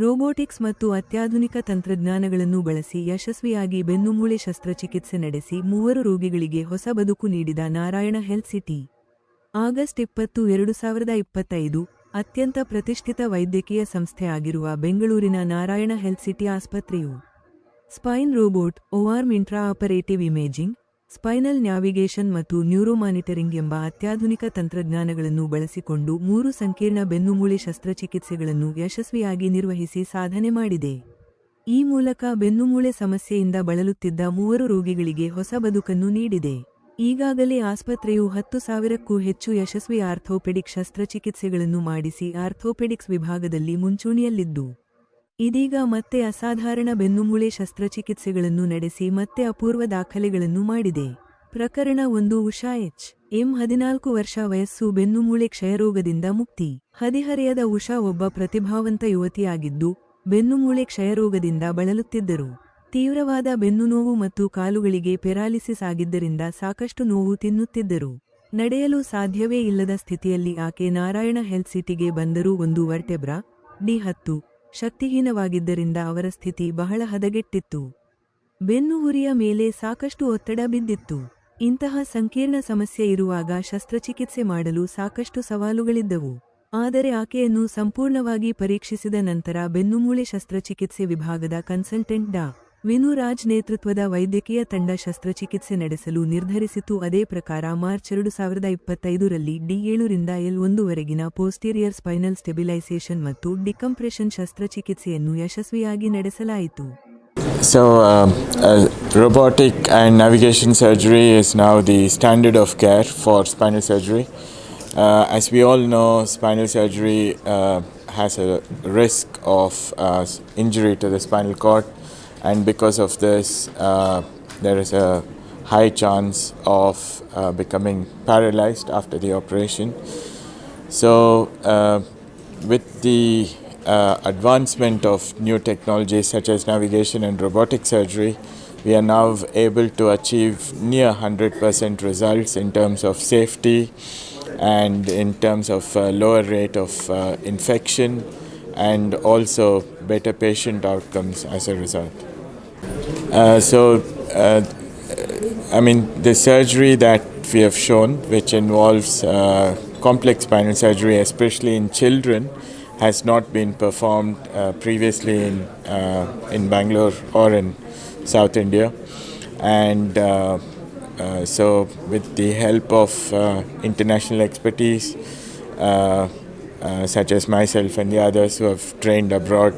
Robotics ಮತ್ತು ಅತ್ಯಾಧುನಿಕ ತಂತ್ರಜ್ಞಾನಗಳನ್ನು ಬಳಸಿ ಯಶಸ್ವಿಯಾಗಿ ಬೆನ್ನುಮೂಳೆ ಶಸ್ತ್ರಚಿಕಿತ್ಸೆ ನಡೆಸಿ ಮೂವರು ರೋಗಿಗಳಿಗೆ ಹೊಸ ಬದುಕು ನೀಡಿದ ನಾರಾಯಣ ಹೆಲ್ತ್ ಸಿಟಿ. ಆಗಸ್ಟ್ ಇಪ್ಪತ್ತು, ಎರಡು ಸಾವಿರದ ಇಪ್ಪತ್ತೈದು, ಅತ್ಯಂತ ಪ್ರತಿಷ್ಠಿತ ವೈದ್ಯಕೀಯ ಸಂಸ್ಥೆ ಆಗಿರುವ ಬೆಂಗಳೂರಿನ Narayana health city ಆಸ್ಪತ್ರೆಯು. Spine robot O arm intra operative imaging spinal navigation ಮತ್ತು ನ್ಯೂರೋಮಾನಿಟರಿಂಗ್ ಎಂಬ ಅತ್ಯಾಧುನಿಕ ತಂತ್ರಜ್ಞಾನಗಳನ್ನು ಬಳಸಿಕೊಂಡು ಮೂರು ಸಂಕೀರ್ಣ ಬೆನ್ನುಮೂಳೆ ಶಸ್ತ್ರಚಿಕಿತ್ಸೆಗಳನ್ನು ಯಶಸ್ವಿಯಾಗಿ ನಿರ್ವಹಿಸಿ ಸಾಧನೆ ಮಾಡಿದೆ. ಈ ಮೂಲಕ ಬೆನ್ನುಮೂಳೆ ಸಮಸ್ಯೆಯಿಂದ ಬಳಲುತ್ತಿದ್ದ ಮೂವರು ರೋಗಿಗಳಿಗೆ ಹೊಸ ಬದುಕನ್ನು ನೀಡಿದೆ. ಈಗಾಗಲೇ ಆಸ್ಪತ್ರೆಯು ಹತ್ತು ಸಾವಿರಕ್ಕೂ ಹೆಚ್ಚು ಯಶಸ್ವಿ ಆರ್ಥೋಪೆಡಿಕ್ ಶಸ್ತ್ರಚಿಕಿತ್ಸೆಗಳನ್ನು ಮಾಡಿಸಿ ಆರ್ಥೋಪೆಡಿಕ್ಸ್ ವಿಭಾಗದಲ್ಲಿ ಮುಂಚೂಣಿಯಲ್ಲಿದ್ದು ಇದೀಗ ಮತ್ತೆ ಅಸಾಧಾರಣ ಬೆನ್ನುಮೂಳೆ ಶಸ್ತ್ರಚಿಕಿತ್ಸೆಗಳನ್ನು ನಡೆಸಿ ಮತ್ತೆ ಅಪೂರ್ವ ದಾಖಲೆಗಳನ್ನು ಮಾಡಿದೆ. ಪ್ರಕರಣ ಒಂದು, ಉಷಾ ಎಚ್. ಎಂ ಹದಿನಾಲ್ಕು ವರ್ಷ ವಯಸ್ಸು, ಬೆನ್ನುಮೂಳೆ ಕ್ಷಯರೋಗದಿಂದ ಮುಕ್ತಿ. ಹದಿಹರೆಯದ ಉಷಾ ಒಬ್ಬ ಪ್ರತಿಭಾವಂತ ಯುವತಿಯಾಗಿದ್ದು, ಬೆನ್ನುಮೂಳೆ ಕ್ಷಯರೋಗದಿಂದ ಬಳಲುತ್ತಿದ್ದರು. ತೀವ್ರವಾದ ಬೆನ್ನು ನೋವು ಮತ್ತು ಕಾಲುಗಳಿಗೆ ಪೆರಾಲಿಸಿಸ್ ಆಗಿದ್ದರಿಂದ ಸಾಕಷ್ಟು ನೋವು ತಿನ್ನುತ್ತಿದ್ದರು. ನಡೆಯಲು ಸಾಧ್ಯವೇ ಇಲ್ಲದ ಸ್ಥಿತಿಯಲ್ಲಿ ಆಕೆ ನಾರಾಯಣ ಹೆಲ್ತ್ ಸಿಟಿಗೆ ಬಂದರೂ ಒಂದು ವರ್ಟೆಬ್ರಾ, ಡಿ ಹತ್ತು ಶಕ್ತಿಹೀನವಾಗಿದ್ದರಿಂದ ಅವರ ಸ್ಥಿತಿ ಬಹಳ ಹದಗೆಟ್ಟಿತ್ತು. ಬೆನ್ನುಹುರಿಯ ಮೇಲೆ ಸಾಕಷ್ಟು ಒತ್ತಡ ಬಿದ್ದಿತ್ತು. ಇಂತಹ ಸಂಕೀರ್ಣ ಸಮಸ್ಯೆ ಇರುವಾಗ ಶಸ್ತ್ರಚಿಕಿತ್ಸೆ ಮಾಡಲು ಸಾಕಷ್ಟು ಸವಾಲುಗಳಿದ್ದವು. ಆದರೆ ಆಕೆಯನ್ನು ಸಂಪೂರ್ಣವಾಗಿ ಪರೀಕ್ಷಿಸಿದ ನಂತರ ಬೆನ್ನುಮೂಳೆ ಶಸ್ತ್ರಚಿಕಿತ್ಸೆ ವಿಭಾಗದ ಕನ್ಸಲ್ಟೆಂಟ್ ಡಾ. ವಿನು ರಾಜ್ ನೇತೃತ್ವದ ವೈದ್ಯಕೀಯ ತಂಡ ಶಸ್ತ್ರಚಿಕಿತ್ಸೆ ನಡೆಸಲು ನಿರ್ಧರಿಸಿತು ಅದೇ ಪ್ರಕಾರ ಮಾರ್ಚ್ ಎರಡು ಸಾವಿರದ ಇಪ್ಪತ್ತೈದರಲ್ಲಿ ಡಿ ಏಳರಿಂದ ಎಲ್ ಒಂದುವರೆಗಿನ ಪೋಸ್ಟೀರಿಯರ್ ಸ್ಪೈನಲ್ ಸ್ಟೆಬಿಲೈಸೇಷನ್ ಮತ್ತು ಡಿಕಂಪ್ರೆಷನ್ ಶಸ್ತ್ರಚಿಕಿತ್ಸೆಯನ್ನು ಯಶಸ್ವಿಯಾಗಿ ನಡೆಸಲಾಯಿತು So, um, uh, robotic and navigation surgery is now the standard of care for spinal surgery. Uh, as we all know, spinal surgery uh, has a risk of uh, and because of this, uh, there is a high chance of uh, becoming paralyzed after the operation. So, uh, with the uh, advancement of new technologies such as navigation and robotic surgery, we are now able to achieve near 100% results in terms of safety and in terms of uh, lower rate of uh, infection and also better patient outcomes as a result. Uh, so, uh, I mean, the surgery that we have shown, which involves uh, complex spinal surgery, especially in children, has not been performed uh, previously in uh, in Bangalore or in South India, and uh, so with the help of international expertise. Uh, uh, such as myself and the others who have trained abroad,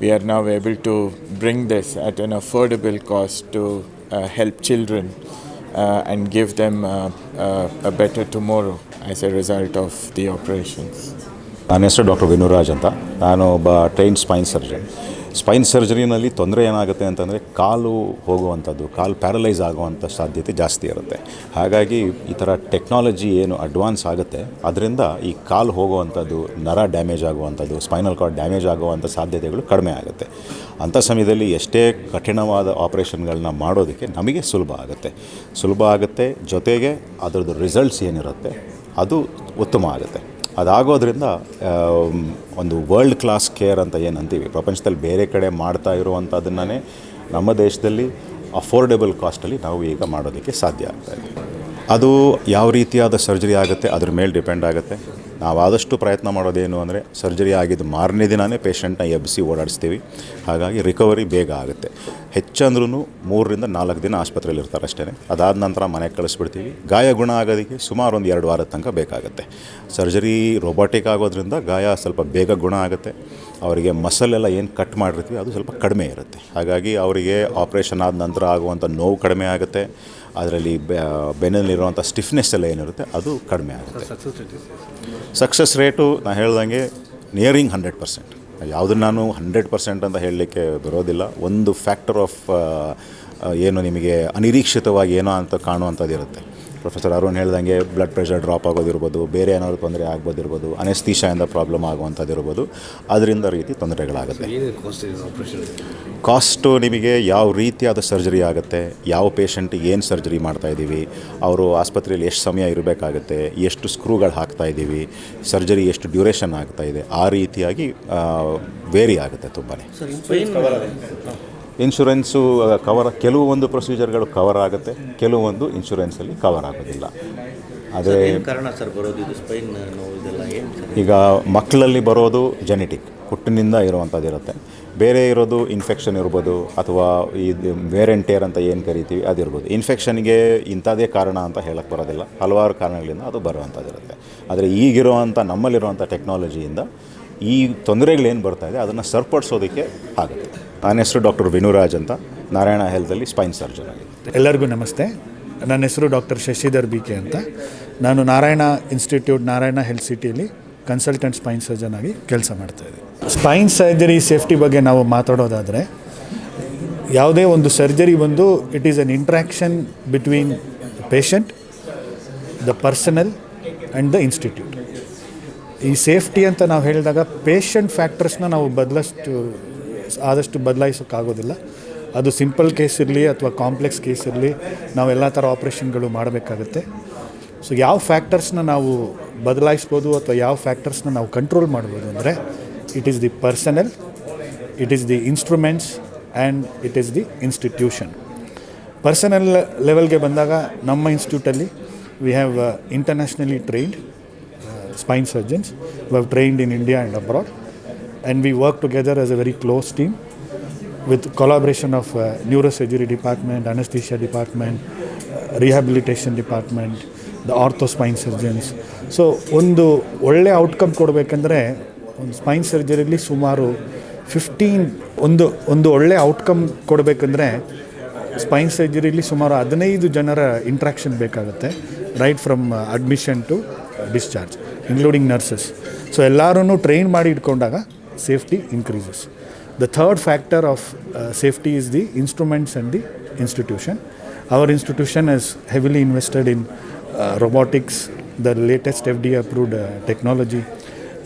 we are now able to bring this at an affordable cost to uh, help children uh, and give them uh, uh, a better tomorrow as a result of the operations. ನನ್ನ ಹೆಸರು doctor ವಿನುರಾಜ್ ಅಂತ ನಾನು ಒಬ್ಬ train Spain surgeon Spine ಸರ್ಜರಿನಲ್ಲಿ ತೊಂದರೆ ಏನಾಗುತ್ತೆ ಅಂತಂದರೆ ಕಾಲು ಹೋಗುವಂಥದ್ದು, ಕಾಲು paralyse ಆಗುವಂಥ ಸಾಧ್ಯತೆ ಜಾಸ್ತಿ ಇರುತ್ತೆ. ಹಾಗಾಗಿ ಈ ಥರ ಟೆಕ್ನಾಲಜಿ ಏನು ಅಡ್ವಾನ್ಸ್ ಆಗುತ್ತೆ, ಅದರಿಂದ ಈ ಕಾಲು ಹೋಗುವಂಥದ್ದು, ನರ ಡ್ಯಾಮೇಜ್ ಆಗುವಂಥದ್ದು ಸ್ಪೈನಲ್ ಕಾರ್ಡ್ ಡ್ಯಾಮೇಜ್ ಆಗುವಂಥ ಸಾಧ್ಯತೆಗಳು ಕಡಿಮೆ ಆಗುತ್ತೆ. ಅಂಥ ಸಮಯದಲ್ಲಿ ಎಷ್ಟೇ ಕಠಿಣವಾದ ಆಪ್ರೇಷನ್ಗಳನ್ನ ಮಾಡೋದಕ್ಕೆ ನಮಗೆ ಸುಲಭ ಆಗುತ್ತೆ. ಸುಲಭ ಆಗುತ್ತೆ, ಜೊತೆಗೆ ಅದರದ್ದು ರಿಸಲ್ಟ್ಸ್ ಏನಿರುತ್ತೆ, ಅದು ಉತ್ತಮ ಆಗುತ್ತೆ. ಅದಾಗೋದ್ರಿಂದ ಒಂದು ವರ್ಲ್ಡ್ ಕ್ಲಾಸ್ ಕೇರ್ ಅಂತ ಏನು ಅಂತೀವಿ, ಪ್ರಪಂಚದಲ್ಲಿ ಬೇರೆ ಕಡೆ ಮಾಡ್ತಾ ಇರುವಂಥದ್ದನ್ನೇ ನಮ್ಮ ದೇಶದಲ್ಲಿ ಅಫೋರ್ಡೆಬಲ್ ಕಾಸ್ಟಲ್ಲಿ ನಾವು ಈಗ ಮಾಡೋದಕ್ಕೆ ಸಾಧ್ಯ ಆಗ್ತಾ ಇದೆ. ಅದು ಯಾವ ರೀತಿಯಾದ ಸರ್ಜರಿ ಆಗುತ್ತೆ, ಅದ್ರ ಮೇಲೆ ಡಿಪೆಂಡ್ ಆಗುತ್ತೆ. ನಾವು ಆದಷ್ಟು ಪ್ರಯತ್ನ ಮಾಡೋದೇನು ಅಂದರೆ ಸರ್ಜರಿ ಆಗಿದ್ದು ಮಾರನೇ ದಿನವೇ ಪೇಷಂಟ್ನ ಎಬ್ಬಿಸಿ ಓಡಾಡಿಸ್ತೀವಿ. ಹಾಗಾಗಿ ರಿಕವರಿ ಬೇಗ ಆಗುತ್ತೆ. ಹೆಚ್ಚಂದ್ರೂ ಮೂರರಿಂದ ನಾಲ್ಕು ದಿನ ಆಸ್ಪತ್ರೆಯಲ್ಲಿ ಇರ್ತಾರೆ ಅಷ್ಟೇ ಅದಾದ ನಂತರ ಮನೆಗೆ ಕಳಿಸ್ಬಿಡ್ತೀವಿ. ಗಾಯ ಗುಣ ಆಗೋದಕ್ಕೆ ಸುಮಾರು ಒಂದು ಎರಡು ವಾರದ ತನಕ ಬೇಕಾಗುತ್ತೆ. ಸರ್ಜರಿ ರೋಬೋಟಿಕ್ ಆಗೋದ್ರಿಂದ ಗಾಯ ಸ್ವಲ್ಪ ಬೇಗ ಗುಣ ಆಗುತ್ತೆ. ಅವರಿಗೆ ಮಸಲ್ ಎಲ್ಲ ಏನು ಕಟ್ ಮಾಡಿರ್ತೀವಿ, ಅದು ಸ್ವಲ್ಪ ಕಡಿಮೆ ಇರುತ್ತೆ. ಹಾಗಾಗಿ ಅವರಿಗೆ ಆಪ್ರೇಷನ್ ಆದ ನಂತರ ಆಗುವಂಥ ನೋವು ಕಡಿಮೆ ಆಗುತ್ತೆ. ಅದರಲ್ಲಿ ಬೆನ್ನಲ್ಲಿರುವಂಥ ಸ್ಟಿಫ್ನೆಸ್ ಎಲ್ಲ ಏನಿರುತ್ತೆ ಅದು ಕಡಿಮೆ ಆಗುತ್ತೆ. ಸಕ್ಸಸ್ ರೇಟು ನಾನು ಹೇಳ್ದಂಗೆ ನಿಯರಿಂಗ್ ಹಂಡ್ರೆಡ್ ಪರ್ಸೆಂಟ್ ಯಾವುದನ್ನು ನಾನು ಹಂಡ್ರೆಡ್ ಪರ್ಸೆಂಟ್ ಅಂತ ಹೇಳಲಿಕ್ಕೆ ಬರೋದಿಲ್ಲ. ಒಂದು ಫ್ಯಾಕ್ಟರ್ ಆಫ್ ಏನು ನಿಮಗೆ ಅನಿರೀಕ್ಷಿತವಾಗಿ ಏನೋ ಅಂತ ಕಾಣುವಂಥದ್ದು ಇರುತ್ತೆ. ಪ್ರೊಫೆಸರ್ ಅರುಣ್ ಹೇಳ್ದಂಗೆ ಬ್ಲಡ್ ಪ್ರೆಷರ್ ಡ್ರಾಪ್ ಆಗೋದಿರ್ಬೋದು ಬೇರೆ ಏನಾದ್ರು ತೊಂದರೆ ಆಗ್ಬೋದಿರ್ಬೋದು ಅನೆಸ್ತೀಶಾಯಿಂದ ಪ್ರಾಬ್ಲಮ್ ಆಗುವಂಥದ್ದಿರ್ಬೋದು ಅದರಿಂದ ರೀತಿ ತೊಂದರೆಗಳಾಗುತ್ತೆ. ಕಾಸ್ಟು ನಿಮಗೆ ಯಾವ ರೀತಿಯಾದ ಸರ್ಜರಿ ಆಗುತ್ತೆ ಯಾವ ಪೇಷಂಟಿಗೆ ಏನು ಸರ್ಜರಿ ಮಾಡ್ತಾ ಇದ್ದೀವಿ ಅವರು ಆಸ್ಪತ್ರೆಯಲ್ಲಿ ಎಷ್ಟು ಸಮಯ ಇರಬೇಕಾಗುತ್ತೆ ಎಷ್ಟು ಸ್ಕ್ರೂಗಳು ಹಾಕ್ತಾ ಇದ್ದೀವಿ ಸರ್ಜರಿ ಎಷ್ಟು ಡ್ಯೂರೇಷನ್ ಆಗ್ತಾ ಇದೆ ಆ ರೀತಿಯಾಗಿ ವೇರಿ ಆಗುತ್ತೆ ತುಂಬಾ ಇನ್ಶೂರೆನ್ಸು ಕವರ್ ಕೆಲವೊಂದು ಪ್ರೊಸೀಜರ್ಗಳು ಕವರ್ ಆಗುತ್ತೆ. ಕೆಲವೊಂದು ಇನ್ಶೂರೆನ್ಸಲ್ಲಿ ಕವರ್ ಆಗೋದಿಲ್ಲ. ಆದರೆ ಏನು ಕಾರಣ ಸರ್ ಬರೋದು? ಇದು ಸ್ಪೈನ್ ನೋವು ಇದೆಲ್ಲ ಏನು ಈಗ ಮಕ್ಕಳಲ್ಲಿ ಬರೋದು ಜೆನೆಟಿಕ್ ಹುಟ್ಟಿನಿಂದ ಇರುವಂಥದ್ದು ಇರುತ್ತೆ. ಬೇರೆ ಇರೋದು ಇನ್ಫೆಕ್ಷನ್ ಇರ್ಬೋದು ಅಥವಾ ಈ ವೇರೆಂಟೇರ್ ಅಂತ ಏನು ಕರಿತೀವಿ ಅದಿರ್ಬೋದು ಇನ್ಫೆಕ್ಷನ್ಗೆ ಇಂಥದ್ದೇ ಕಾರಣ ಅಂತ ಹೇಳಕ್ಕೆ ಬರೋದಿಲ್ಲ. ಹಲವಾರು ಕಾರಣಗಳಿಂದ ಅದು ಬರುವಂಥದ್ದಿರುತ್ತೆ ಆದರೆ ಈಗಿರುವಂಥ ನಮ್ಮಲ್ಲಿರುವಂಥ ಟೆಕ್ನಾಲಜಿಯಿಂದ ಈ ತೊಂದರೆಗಳೇನು ಬರ್ತಾ ಇದೆ ಅದನ್ನು ಸರಿಪಡಿಸೋದಕ್ಕೆ ಆಗುತ್ತೆ. ನನ್ನ ಹೆಸರು ಡಾಕ್ಟರ್ ವಿನುರಾಜ್ ಅಂತ. ನಾರಾಯಣ ಹೆಲ್ತಲ್ಲಿ ಸ್ಪೈನ್ ಸರ್ಜನ್ ಆಗಿದೆ ಎಲ್ಲರಿಗೂ ನಮಸ್ತೆ. ನನ್ನ ಹೆಸರು ಡಾಕ್ಟರ್ ಶಶಿಧರ್ ಬಿ ಕೆ ಅಂತ. ನಾನು ನಾರಾಯಣ ಇನ್ಸ್ಟಿಟ್ಯೂಟ್, ನಾರಾಯಣ ಹೆಲ್ತ್ ಸಿಟಿಯಲ್ಲಿ ಕನ್ಸಲ್ಟೆಂಟ್ ಸ್ಪೈನ್ ಸರ್ಜನ್ ಆಗಿ ಕೆಲಸ ಮಾಡ್ತಾ ಇದ್ದೀನಿ. ಸ್ಪೈನ್ ಸರ್ಜರಿ ಸೇಫ್ಟಿ ಬಗ್ಗೆ ನಾವು ಮಾತಾಡೋದಾದರೆ, ಯಾವುದೇ ಒಂದು ಸರ್ಜರಿ ಬಂದು it is an interaction between patient the personnel and the institute ಈ ಸೇಫ್ಟಿ ಅಂತ ನಾವು ಹೇಳಿದಾಗ ಪೇಷಂಟ್ ಫ್ಯಾಕ್ಟರ್ಸ್ನ ನಾವು ಬದಲಷ್ಟು ಆದಷ್ಟು ಬದಲಾಯಿಸೋಕ್ಕಾಗೋದಿಲ್ಲ. ಅದು ಸಿಂಪಲ್ ಕೇಸ್ ಇರಲಿ ಅಥವಾ ಕಾಂಪ್ಲೆಕ್ಸ್ ಕೇಸ್ ಇರಲಿ, ನಾವು ಎಲ್ಲ ಥರ ಆಪ್ರೇಷನ್ಗಳು ಮಾಡಬೇಕಾಗುತ್ತೆ. ಸೊ ಯಾವ ಫ್ಯಾಕ್ಟರ್ಸ್ನ ನಾವು ಬದಲಾಯಿಸ್ಬೋದು ಅಥವಾ ಯಾವ ಫ್ಯಾಕ್ಟರ್ಸ್ನ ನಾವು ಕಂಟ್ರೋಲ್ ಮಾಡ್ಬೋದು ಅಂದರೆ it is the personnel it is the instruments and it is the institution personnel ಲೆವೆಲ್ಗೆ ಬಂದಾಗ ನಮ್ಮ ಇನ್ಸ್ಟಿಟ್ಯೂಟಲ್ಲಿ we have internationally trained spine surgeons we have trained in India and abroad. And we work together as a very close team with collaboration of uh, neurosurgery department, anesthesia department, uh, rehabilitation department, the ortho spine surgeons. So ಒಂದು ಒಳ್ಳೆ outcome ಕೊಡಬೇಕಂದ್ರೆ ಒಂದು Spain ಸರ್ಜರಿಲಿ ಸುಮಾರು fifteen ಒಂದು ಒಂದು ಒಳ್ಳೆ outcome ಕೊಡಬೇಕಂದ್ರೆ Spain ಸರ್ಜರಿಲಿ ಸುಮಾರು ಹದಿನೈದು ಜನರ ಇಂಟ್ರಾಕ್ಷನ್ ಬೇಕಾಗುತ್ತೆ right from admission to discharge including nurses so ಎಲ್ಲರೂ ಟ್ರೈನ್ ಮಾಡಿ ಇಟ್ಕೊಂಡಾಗ safety increases the third factor of safety is the instruments and the institution our institution is heavily invested in robotics the latest F D approved technology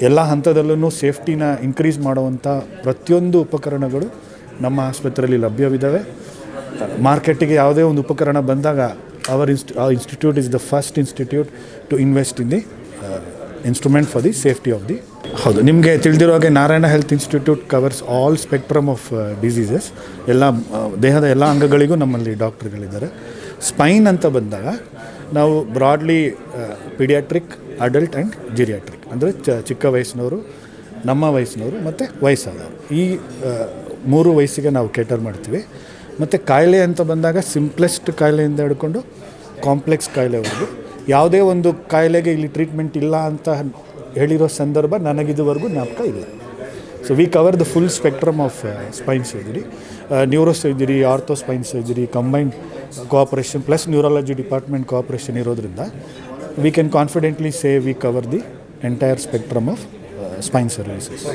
ಎಲ್ಲ ಹಂತದಲ್ಲೂ ಸೇಫ್ಟಿನ increase ಮಾಡುವಂಥ ಪ್ರತಿಯೊಂದು ಉಪಕರಣಗಳು ನಮ್ಮ ಆಸ್ಪತ್ರೆಯಲ್ಲಿ ಲಭ್ಯವಿದ್ದಾವೆ ಮಾರ್ಕೆಟಿಗೆ ಯಾವುದೇ ಒಂದು ಉಪಕರಣ ಬಂದಾಗ ಅವರ್ ಇನ್ಸ್ಟ್ ಆ institute is the first institute to invest in the instrument for the safety of the ಹೌದು, ನಿಮಗೆ ತಿಳಿದಿರೋ ಹಾಗೆ Narayana health institute covers all spectrum of diseases ಎಲ್ಲ ದೇಹದ ಎಲ್ಲ ಅಂಗಗಳಿಗೂ ನಮ್ಮಲ್ಲಿ ಡಾಕ್ಟರ್ಗಳಿದ್ದಾರೆ. ಸ್ಪೈನ್ ಅಂತ ಬಂದಾಗ ನಾವು broadly paediatric adult and geriatric ಅಂದರೆ ಚ, ಚಿಕ್ಕ ವಯಸ್ಸಿನವರು, ನಮ್ಮ ವಯಸ್ಸಿನವರು ಮತ್ತು ವಯಸ್ಸಾದವರು. ಈ ಮೂರು ವಯಸ್ಸಿಗೆ ನಾವು ಕೇಟರ್ ಮಾಡ್ತೀವಿ. ಮತ್ತು ಕಾಯಿಲೆ ಅಂತ ಬಂದಾಗ ಸಿಂಪ್ಲೆಸ್ಟ್ ಕಾಯಿಲೆಯಿಂದ ಹಿಡ್ಕೊಂಡು ಕಾಂಪ್ಲೆಕ್ಸ್ ಕಾಯಿಲೆವರೆಗೂ ಯಾವುದೇ ಒಂದು ಕಾಯಿಲೆಗೆ ಇಲ್ಲಿ ಟ್ರೀಟ್ಮೆಂಟ್ ಇಲ್ಲ ಅಂತ ಹೇಳಿರೋ ಸಂದರ್ಭ ನನಗಿದುವರೆಗೂ ಜ್ಞಾಪಕ ಇಲ್ಲ so we cover the full spectrum of spine surgery neuro surgery ortho spine surgery combined cooperation plus neurology department cooperation ಇರೋದ್ರಿಂದ we can confidently say we cover the entire spectrum of spine services